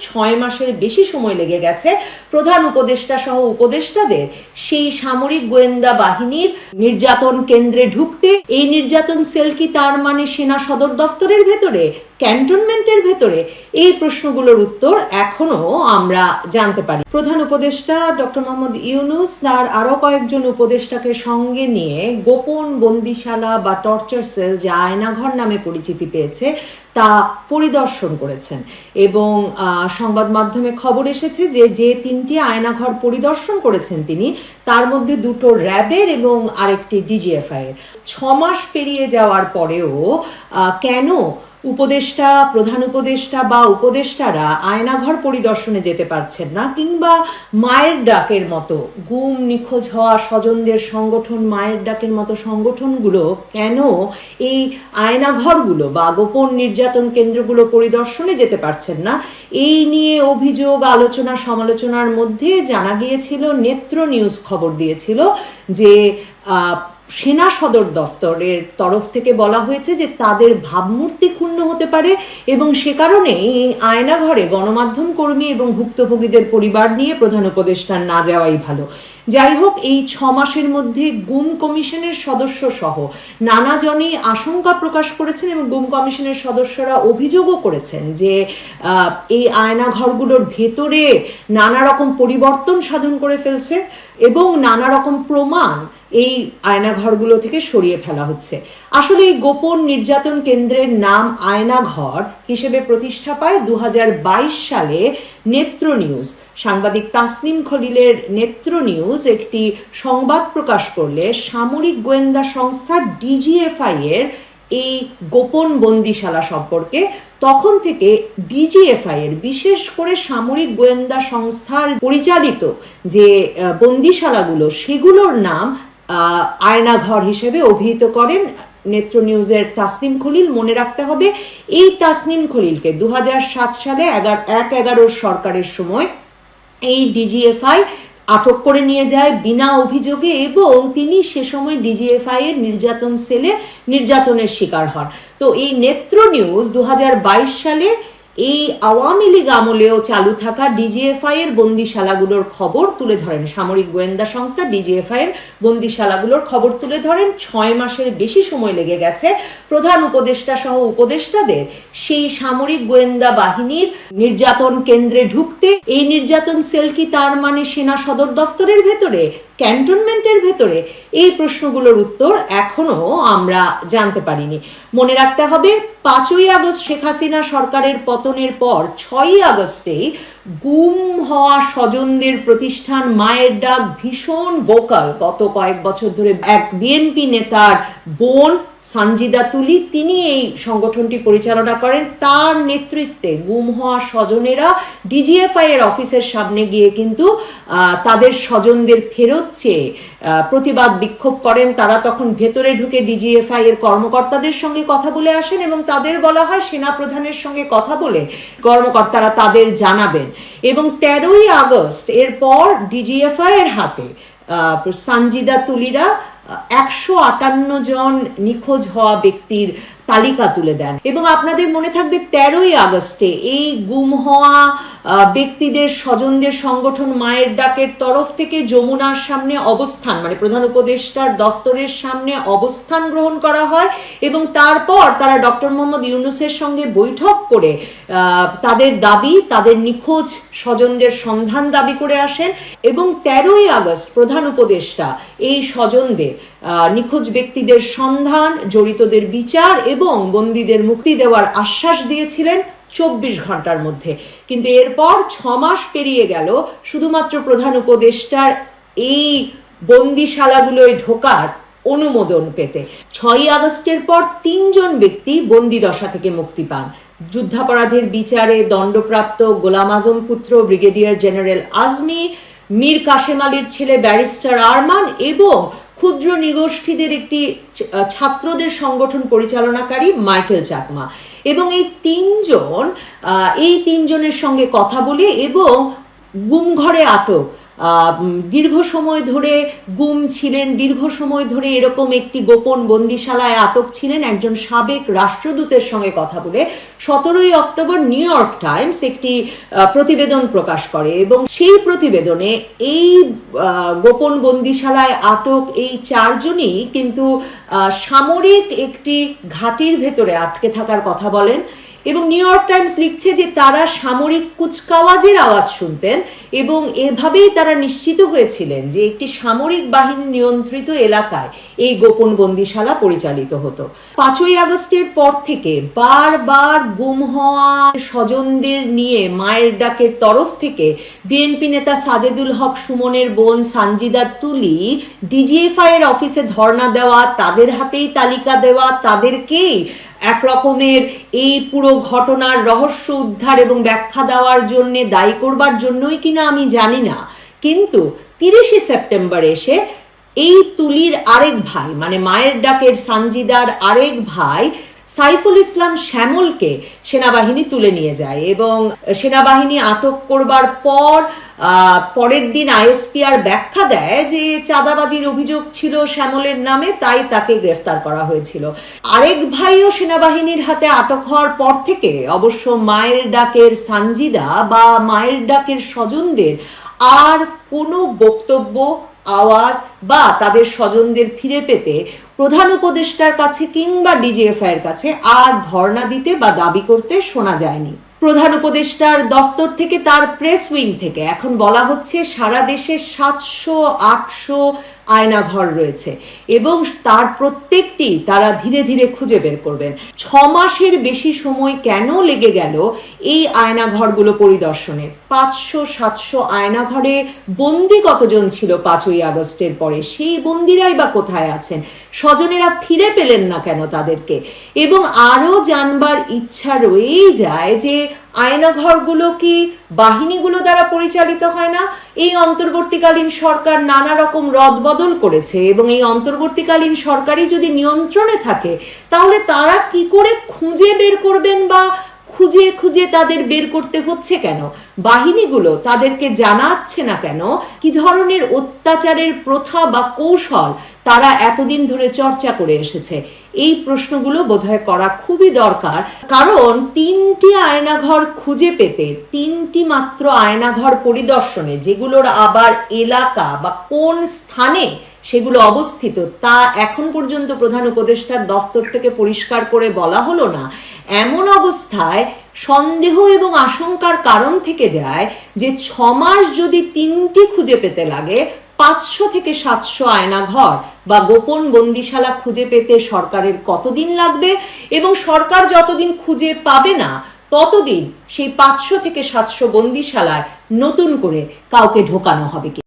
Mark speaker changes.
Speaker 1: ছয় মাসের বেশি সময় লেগে গেছে। প্রধান উপদেষ্টা সহ উপদেষ্টাদের সেই সামরিক গোয়েন্দা বাহিনীর নির্যাতন কেন্দ্রে ঢুকতে, এই নির্যাতন সেল কি তার মানে সেনা সদর দপ্তরের ভেতরে ক্যান্টনমেন্টের ভেতরে এই প্রশ্নগুলোর উত্তর এখনও আমরা জানতে পারি। প্রধান উপদেষ্টা ডক্টর মোহাম্মদ ইউনুস তার আরও কয়েকজন উপদেষ্টাকে সঙ্গে নিয়ে গোপন বন্দিশালা বা টর্চার সেল যা আয়নাঘর নামে পরিচিতি পেয়েছে, তা পরিদর্শন করেছেন। এবং সংবাদ মাধ্যমে খবর এসেছে যে যে তিনটি আয়নাঘর পরিদর্শন করেছেন তিনি, তার মধ্যে দুটো র্যাবের এবং আরেকটি ডিজিএফআই এর ছ মাস পেরিয়ে যাওয়ার পরেও কেন উপদেষ্টা, প্রধান উপদেষ্টা বা উপদেষ্টারা আয়নাঘর পরিদর্শনে যেতে পারছেন না কিংবা মায়ের ডাকের মতো গুম নিখোঁজ হওয়া স্বজনদের সংগঠন, মায়ের ডাকের মতো সংগঠনগুলো কেন এই আয়নাঘরগুলো বা গোপন নির্যাতন কেন্দ্রগুলো পরিদর্শনে যেতে পারছেন না? এই নিয়ে অভিযোগ, আলোচনা, সমালোচনার মধ্যে জানা গিয়েছিল, নেত্র নিউজ খবর দিয়েছিল যে সেনা সদর দপ্তরের তরফ থেকে বলা হয়েছে যে তাদের ভাবমূর্তি ক্ষুণ্ণ হতে পারে এবং সে কারণে এই আয়নাঘরে গণমাধ্যম কর্মী এবং ভুক্তভোগীদের পরিবার নিয়ে প্রধান উপদেষ্টা না যাওয়াই ভালো। যাই হোক, এই ছ মাসের মধ্যে গুম কমিশনের সদস্য সহ নানাজনই আশঙ্কা প্রকাশ করেছেন এবং গুম কমিশনের সদস্যরা অভিযোগও করেছেন যে এই আয়নাঘরগুলোর ভেতরে নানা রকম পরিবর্তন সাধন করে ফেলছে এবং নানা রকম প্রমাণ এই আয়নাঘরগুলো থেকে সরিয়ে ফেলা হচ্ছে। আসলে এই গোপন নির্যাতন কেন্দ্রের নাম আয়নাঘর হিসেবে প্রতিষ্ঠা পায় দু হাজার বাইশ সালে নেত্র নিউজ। সাংবাদিক তাসনিম খলিলের নেত্র নিউজ একটি সংবাদ প্রকাশ করলে সামরিক গোয়েন্দা সংস্থা ডিজিএফআই এর এই গোপন বন্দিশালা সম্পর্কে তখন থেকে ডিজিএফআই এর বিশেষ করে সামরিক গোয়েন্দা সংস্থার পরিচালিত যে বন্দিশালাগুলো, সেগুলোর নাম আয়নাঘর হিসেবে অভিহিত করেন নেত্র নিউজের তাসনিম খলিল। মনে রাখতে হবে, এই তাসনিম খলিলকে দু হাজার সাত সালে এগারো, এক এগারোর সরকারের সময় এই ডিজিএফআই আটক করে নিয়ে যায় বিনা অভিযোগে এবং তিনি সে সময় ডিজিএফআই এর নির্যাতন সেলে নির্যাতনের শিকার হন। তো এই নেত্র নিউজ দু হাজার বাইশ সালে এই আওয়ামী লীগ আমলেও চালু থাকা ডিজিএফআই এর বন্দিশালাগুলোর খবর তুলে ধরেন সামরিক গোয়েন্দা সংস্থা ডিজিএফআই এর বন্দিশালাগুলোর খবর তুলে ধরেন। ছয় মাসের বেশি সময় লেগে গেছে। প্রধান উপদেষ্টা সহ উপদেষ্টাদের সেই সামরিক গোয়েন্দা বাহিনীর নির্যাতন কেন্দ্রে ঢুকতে, এই নির্যাতন সেল কি তার মানে সেনা সদর দপ্তরের ভেতরে ক্যান্টনমেন্টের ভেতরে এই প্রশ্নগুলোর উত্তর এখনও আমরা জানতে পারিনি। মনে রাখতে হবে, পাঁচই আগস্ট শেখ হাসিনা সরকারের পতনের পর ছয়ই আগস্টেই গুম হওয়া স্বজনদের প্রতিষ্ঠান মায়ের ডাক ভীষণ ভোকাল গত কয়েক বছর ধরে এক বিএনপি নেতার বোন সানজিদা তুলি, তিনি এই সংগঠনটি পরিচালনা করেন। তার নেতৃত্বে গুম হওয়া স্বজনেরা ডিজিএফআই এর অফিসের সামনে গিয়ে কিন্তু তাদের স্বজনদের ফেরত চেয়ে প্রতিবাদ বিক্ষোভ করেন, তারা তখন ভেতরে ঢুকে ডিজিএফআই এর কর্মকর্তাদের সঙ্গে কথা বলে আসেন এবং তাদের বলা হয় সেনা প্রধানের সঙ্গে কথা বলে কর্মকর্তারা তাদের জানাবেন। এবং তেরোই আগস্ট এরপর ডিজিএফআই এর হাতে সানজিদা তুলিরা একশো আটান্ন জন নিখোঁজ হওয়া ব্যক্তির তালিকা তুলে দেন। এবং আপনাদের মনে থাকবে তেরোই আগস্টে এই গুম হওয়া ব্যক্তিদের, স্বজনদের সংগঠন মায়ের ডাকের তরফ থেকে যমুনার সামনে অবস্থান মানে প্রধান উপদেষ্টার দফতরের সামনে অবস্থান গ্রহণ করা হয় এবং তারপর তারা ডক্টর মোহাম্মদ ইউনুসের সঙ্গে বৈঠক করে তাদের দাবি, তাদের নিখোঁজ স্বজনদের সন্ধান দাবি করে আসেন এবং তেরোই আগস্ট প্রধান উপদেষ্টা এই স্বজনদের নিখোঁজ ব্যক্তিদের সন্ধান, জড়িতদের বিচার এবং বন্দীদের মুক্তি দেওয়ার আশ্বাস দিয়েছিলেন চব্বিশ ঘণ্টার মধ্যে। কিন্তু এরপর ছ মাস পেরিয়ে গেল, শুধুমাত্র প্রধান উপদেষ্টার এই বন্দিশালাগুলোয় ঢোকার অনুমোদন পেতে। ছয়ই আগস্টের পর তিনজন ব্যক্তি বন্দি দশা থেকে মুক্তি পান। যুদ্ধাপরাধের বিচারে দণ্ডপ্রাপ্ত গোলাম আজম পুত্র, ব্রিগেডিয়ার জেনারেল আজমি, মীর কাশেম আলীর ছেলে ব্যারিস্টার আরমান এবং ক্ষুদ্র নিগোষ্ঠীদের একটি ছাত্রদের সংগঠন পরিচালনাকারী মাইকেল চাকমা এবং এই তিনজন এই তিনজনের সঙ্গে কথা বলে এবং গুমঘরে আটক দীর্ঘ সময় ধরে গুম ছিলেন, দীর্ঘ সময় ধরে এরকম একটি গোপন বন্দিশালায় আটক ছিলেন একজন সাবেক রাষ্ট্রদূতের সঙ্গে কথা বলে সতেরোই অক্টোবর নিউ ইয়র্ক টাইমস একটি প্রতিবেদন প্রকাশ করে এবং সেই প্রতিবেদনে এই গোপন বন্দিশালায় আটক এই চারজনই কিন্তু সামরিক একটি ঘাটির ভেতরে আটকে থাকার কথা বলেন। এবং নিউ ইয়র্ক টাইমস লিখছে যে তারা সামরিক কুচকাওয়াজের আওয়াজ শুনতেন এবং এভাবেই তারা নিশ্চিত হয়েছিলেন যে একটি সামরিক বাহিনী নিয়ন্ত্রিত এলাকায় এই গোপন বন্দিশালা পরিচালিত হতো। পাঁচই আগস্টের পর থেকে বারবার গুম হওয়া স্বজনদের নিয়ে মায়ের ডাকের তরফ থেকে বিএনপি নেতা সাজেদুল হক, সুমনের বোন সানজিদা তুলি, ডিজিএফআই এর অফিসে ধর্ণা দেওয়া, তাদের হাতেই তালিকা দেওয়া, তাদেরকেই এক রকমের এই পুরো ঘটনার রহস্য উদ্ধার এবং ব্যাখ্যা দেওয়ার জন্য দায়ী করবার জন্যই কিনা আমি জানি না। কিন্তু তিরিশে সেপ্টেম্বর এসে এই তুলির আরেক ভাই মানে মায়ের ডাকের সানজিদার আরেক ভাই সাইফুল ইসলাম শ্যামলকে সেনাবাহিনী তুলে নিয়ে যায় এবং সেনাবাহিনী আটক করবার পর পরের দিন আইএসপিআর ব্যাখ্যা দেয় যে চাঁদাবাজির অভিযোগ ছিল শ্যামলের নামে, তাই তাকে গ্রেফতার করা হয়েছিল। আরেক ভাইও সেনাবাহিনীর হাতে আটক হওয়ার পর থেকে অবশ্য মায়ের ডাকের সানজিদা বা মায়ের ডাকের স্বজনদের আর কোনো বক্তব্য আওয়াজ বা তাদের স্বজনদের ফিরে পেতে প্রধান উপদেষ্টার কাছে কিংবা ডিজিএফআই এর কাছে আর ধর্ণা দিতে বা দাবি করতে শোনা যায়নি। প্রধান উপদেষ্টার দপ্তর থেকে তার প্রেস উইং থেকে এখন বলা হচ্ছে সারা দেশে সাতশো, আটশো আয়নাঘর রয়েছে এবং তার প্রত্যেকটি তারা ধীরে ধীরে খুঁজে বের করবেন। ছ মাসের বেশি সময় কেন লেগে গেল এই আয়নাঘরগুলো পরিদর্শনে? পাঁচশো, সাতশো আয়নাঘরে বন্দি কতজন ছিল পাঁচই আগস্টের পরে? সেই বন্দিরাই বা কোথায় আছেন? স্বজনেরা ফিরে পেলেন না কেন তাদেরকে? এবং আরও জানবার ইচ্ছা রয়েই যায় যে আয়নাঘরগুলো কি বাহিনীগুলো দ্বারা পরিচালিত হয় না? এই অন্তর্বর্তীকালীন সরকার নানা রকম রদবদল করেছে এবং এই অন্তর্বর্তীকালীন সরকারই যদি নিয়ন্ত্রণে থাকে, তাহলে তারা কি করে খুঁজে বের করবেন বা খুঁজে খুঁজে তাদের বের করতে হচ্ছে কেন? বাহিনীগুলো তাদেরকে জানাচ্ছে না কেন? কি ধরনের অত্যাচারের প্রথা বা কৌশল তারা এতদিন ধরে চর্চা করে এসেছে? এই প্রশ্নগুলো বোধহয় করা খুবই দরকার। কারণ তিনটি আয়নাঘর খুঁজে পেতে তিনটি মাত্র আয়নাঘর পরিদর্শনে যেগুলোর আবার এলাকা বা কোন স্থানে সেগুলো অবস্থিত। তা এখন পর্যন্ত প্রধান উপদেষ্টার দফতর থেকে পরিষ্কার করে বলা হলো না। এমন অবস্থায় সন্দেহ এবং আশঙ্কার কারণ থেকে যায় যে ছ মাস যদি তিনটি খুঁজে পেতে লাগে, পাঁচশো থেকে সাতশো আয়নাঘর বা গোপন বন্দিশালা খুঁজে পেতে সরকারের কতদিন লাগবে এবং সরকার যতদিন খুঁজে পাবে না, ততদিন সেই পাঁচশো থেকে সাতশো বন্দিশালায় নতুন করে কাউকে ঢোকানো হবে কি